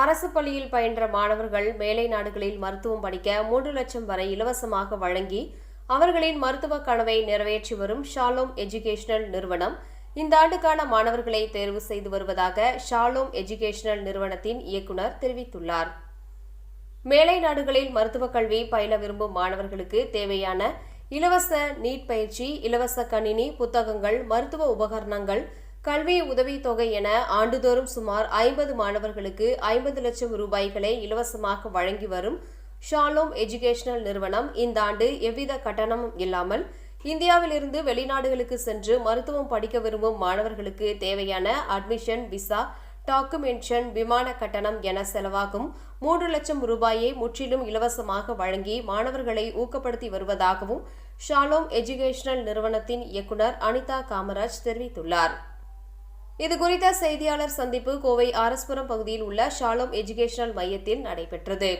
அரசு பள்ளியில் பயின்ற மாணவர்கள் மேலை நாடுகளில் மருத்துவம் படிக்க மூன்று லட்சம் வரை இலவசமாக வழங்கி அவர்களின் மருத்துவ கனவை நிறைவேற்றி வரும் ஷாலோம் எஜுகேஷனல் நிறுவனம். இந்த ஆண்டுக்கான மாணவர்களை தேர்வு செய்து வருவதாக ஷாலோம் எஜுகேஷனல் நிறுவனத்தின் இயக்குனர் தெரிவித்துள்ளார். மேலை நாடுகளில் மருத்துவக் கல்வி பயில விரும்பும் மாணவர்களுக்கு தேவையான இலவச நீட் பயிற்சி இலவச கணினி புத்தகங்கள் மருத்துவ உபகரணங்கள் கல்வி உதவித்தொகை என ஆண்டுதோறும் சுமார் ஐம்பது மாணவர்களுக்கு ஐம்பது லட்சம் ரூபாய்களை இலவசமாக வழங்கி வரும் ஷாலோம் எஜுகேஷனல் நிறுவனம். இந்த ஆண்டு எவ்வித கட்டணமும் இல்லாமல் இந்தியாவிலிருந்து வெளிநாடுகளுக்கு சென்று மருத்துவம் படிக்க விரும்பும் மாணவர்களுக்கு தேவையான அட்மிஷன் விசா டாக்குமென்ஷன் விமான கட்டணம் என செலவாகும். மூன்று லட்சம் ரூபாயை முற்றிலும் இலவசமாக வழங்கி மாணவர்களை ஊக்கப்படுத்தி வருவதாகவும் ஷாலோம் எஜுகேஷனல் நிறுவனத்தின் இயக்குனர் அனிதா காமராஜ் தெரிவித்துள்ளார். இது குறித்த செய்தியாளர் சந்திப்பு கோவை ஆரஸ்புரம் பகுதியில் உள்ள ஷாலோம் எஜுகேஷனல் மையத்தில் நடைபெற்றது.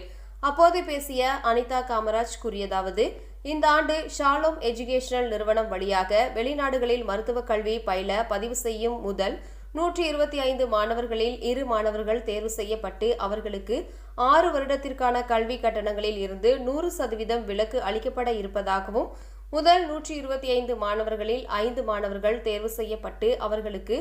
அப்போது பேசிய அனிதா காமராஜ் கூறியதாவது இந்த ஆண்டு ஷாலோம் எஜுகேஷனல் நிறுவனம் வழியாக வெளிநாடுகளில் மருத்துவக் கல்வி பயில பதிவு செய்யும் முதல் நூற்றி இருபத்தி ஐந்து மாணவர்களில் இரு மாணவர்கள் தேர்வு செய்யப்பட்டு அவர்களுக்கு ஆறு வருடத்திற்கான கல்வி கட்டணங்களில் இருந்து நூறு சதவீதம் விலக்கு அளிக்கப்பட இருப்பதாகவும் முதல் நூற்றி இருபத்தி ஐந்து மாணவர்களில் ஐந்து மாணவர்கள் தேர்வு செய்யப்பட்டு அவர்களுக்கு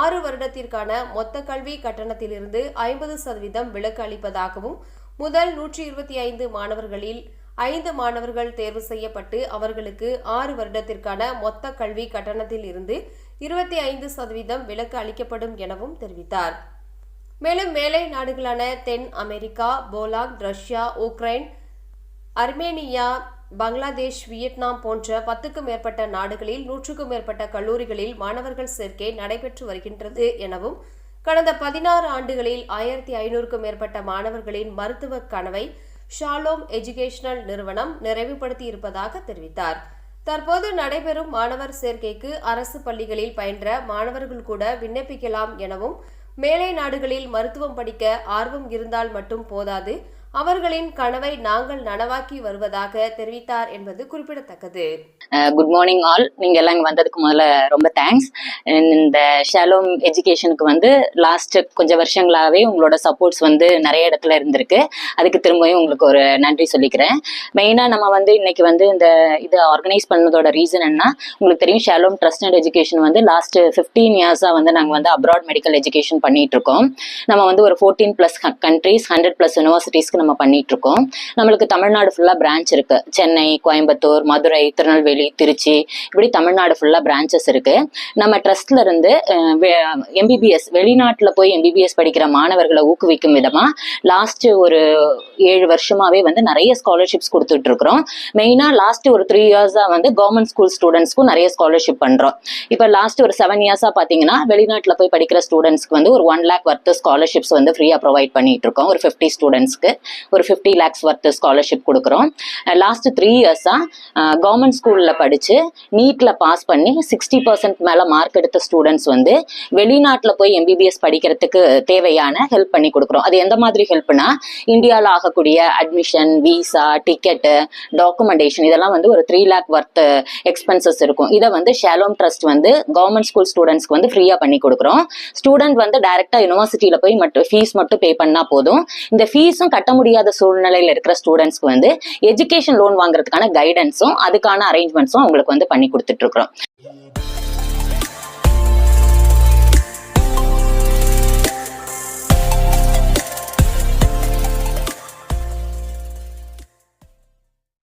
ஆறு வருடத்திற்கான மொத்த கல்வி கட்டணத்திலிருந்து ஐம்பது சதவீதம் விலக்கு அளிப்பதாகவும் முதல் நூற்றி இருபத்தி ஐந்து மாணவர்களில் ஐந்து மாணவர்கள் தேர்வு செய்யப்பட்டு அவர்களுக்கு ஆறு வருடத்திற்கான மொத்த கல்வி கட்டணத்தில் இருந்து இருபத்தி ஐந்து சதவீதம் விலக்கு அளிக்கப்படும் எனவும் தெரிவித்தார். மேலும் மேலை நாடுகளான தென் America Poland Russia Ukraine Armenia Bangladesh Vietnam போன்ற பத்துக்கும் மேற்பட்ட நாடுகளில் நூற்றுக்கும் மேற்பட்ட கல்லூரிகளில் மாணவர்கள் சேர்க்கை நடைபெற்று வருகின்றது எனவும் கடந்த பதினாறு ஆண்டுகளில் ஆயிரத்தி ஐநூறுக்கும் மேற்பட்ட மாணவர்களின் மருத்துவ கனவை ஷாலோம் எஜுகேஷனல் நிறுவனம் நிறைவுபடுத்தி இருப்பதாக தெரிவித்தார். தற்போது நடைபெறும் மாணவர் சேர்க்கைக்கு அரசு பள்ளிகளில் பயின்ற மாணவர்கள் கூட விண்ணப்பிக்கலாம் எனவும் மேலை நாடுகளில் மருத்துவம் படிக்க ஆர்வம் இருந்தால் மட்டும் போதாது அவர்களின் கனவை நாங்கள் நனவாக்கி வருவதாக தெரிவித்தார் என்பது குறிப்பிடத்தக்கது. குட் மார்னிங் ஆல் நீங்க எல்லாம் இங்க வந்ததுக்கு முதல்ல ரொம்ப தேங்க்ஸ் இந்த ஷாலோம் எஜுகேஷனுக்கு வந்து லாஸ்ட் கொஞ்சம் வருஷங்களாவே உங்களோட சப்போர்ட்ஸ் வந்து நிறைய இடத்துல இருந்திருக்கு. அதுக்கு திரும்பவும் உங்களுக்கு ஒரு நன்றி சொல்லிக்கிறேன். மெயினா நம்ம வந்து இன்னைக்கு வந்து இந்த இதை ஆர்கனைஸ் பண்ணதோட ரீசன் என்ன உங்களுக்கு தெரியும் ஷாலோம் ட்ரஸ்ட் அண்ட் எஜுகேஷன் வந்து லாஸ்ட் ஃபிஃப்டீன் இயர்ஸா வந்து நாங்க வந்து அப்ராட் மெடிக்கல் எஜுகேஷன் பண்ணிட்டு இருக்கோம். நம்ம வந்து ஒரு fourteen plus countries hundred plus யூனிவர்சிட்டிஸ்க்கு நம்ம பண்ணிட்டு இருக்கோம் நம்மளுக்கு தமிழ்நாடு ஃபுல்லா பிரான்ச் இருக்கு. சென்னை கோயம்புத்தூர் மதுரை திருநெல்வேலி திருச்சி இப்படி தமிழ்நாடு ஃபுல்லா பிரான்ச்சஸ் இருக்கு. நம்ம ட்ரஸ்ட்ல இருந்து எம்பிபிஎஸ் வெளிநாட்டுல போய் எம்பிபிஎஸ் படிக்கிற மாணவர்களை ஊக்குவிக்கும் விதமா லாஸ்ட் ஒரு ஏழு வருஷமாவே வந்து நிறைய ஸ்காலர்ஷிப்ஸ் கொடுத்துட்டு இருக்கிறோம். மெயினா லாஸ்ட் ஒரு த்ரீ இயர்ஸா வந்து கவர்மெண்ட் ஸ்கூல் ஸ்டூடெண்ட்ஸ்க்கும் நிறைய ஸ்காலர்ஷிப் பண்றோம். இப்போ லாஸ்ட் ஒரு செவன் இயர்ஸா பாத்தீங்கன்னா வெளிநாட்டுல போய் படிக்கிற ஸ்டூடெண்ட்ஸ்க்கு வந்து ஒரு ஒன் லேக் வர்த்து ஸ்காலர்ஷிப்ஸ் வந்து ஃப்ரீயா ப்ரொவைட் பண்ணிட்டு இருக்கோம். ஒரு ஃபிஃப்டி ஸ்டூடெண்ட்ஸ்க்கு ஒரு ஃபிஃப்டி லேக்ஸ் ஒர்த்து ஸ்காலர்ஷிப் கொடுக்குறோம். லாஸ்ட் த்ரீ இயர்ஸாக கவர்மெண்ட் ஸ்கூல்ல படிச்சு நீட்ல பாஸ் பண்ணி சிக்ஸ்டி பர்சன்ட் மேல மார்க் எடுத்த ஸ்டூடெண்ட்ஸ் வந்து வெளிநாட்டுல போய் எம்பிபிஎஸ் படிக்கிறதுக்கு தேவையான ஹெல்ப் பண்ணி கொடுக்குறோம். அது எந்த மாதிரி ஹெல்ப்னா இந்தியாவில் ஆகக்கூடிய அட்மிஷன் விசா டிக்கெட்டு டாக்குமெண்டேஷன் இதெல்லாம் வந்து ஒரு த்ரீ லேக் ஒர்த் எக்ஸ்பென்சஸ் இருக்கும். இதை வந்து ஷேலோம் ட்ரஸ்ட் வந்து கவர்மெண்ட் ஸ்கூல் ஸ்டூடெண்ட்ஸ்க்கு வந்து ஃப்ரீயா பண்ணி கொடுக்குறோம். ஸ்டூடெண்ட் வந்து டைரக்டா யூனிவர்சிட்டியில் போய் மட்டும் ஃபீஸ் மட்டும் பே பண்ணா போதும். இந்த ஃபீஸும் கட்ட முடியாத சூழ்நிலையில இருக்கிற ஸ்டூடெண்ட்ஸ்க்கு வந்து எஜுகேஷன் லோன் வாங்குறதுக்கான கைடன்ஸும் அதுக்கான அரேஞ்ச்மெண்ட்ஸும் அவங்களுக்கு வந்து பண்ணி கொடுத்துட்டு இருக்கிறோம்.